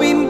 We.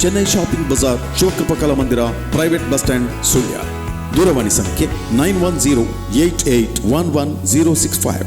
Chennai shopping Bazaar ಶಿವಕೃಪ ಕಲಾ ಮಂದಿರ private bus stand Sullia ದೂರವಾಣಿ ಸಂಖ್ಯೆ nine one zero eight eight one one zero six five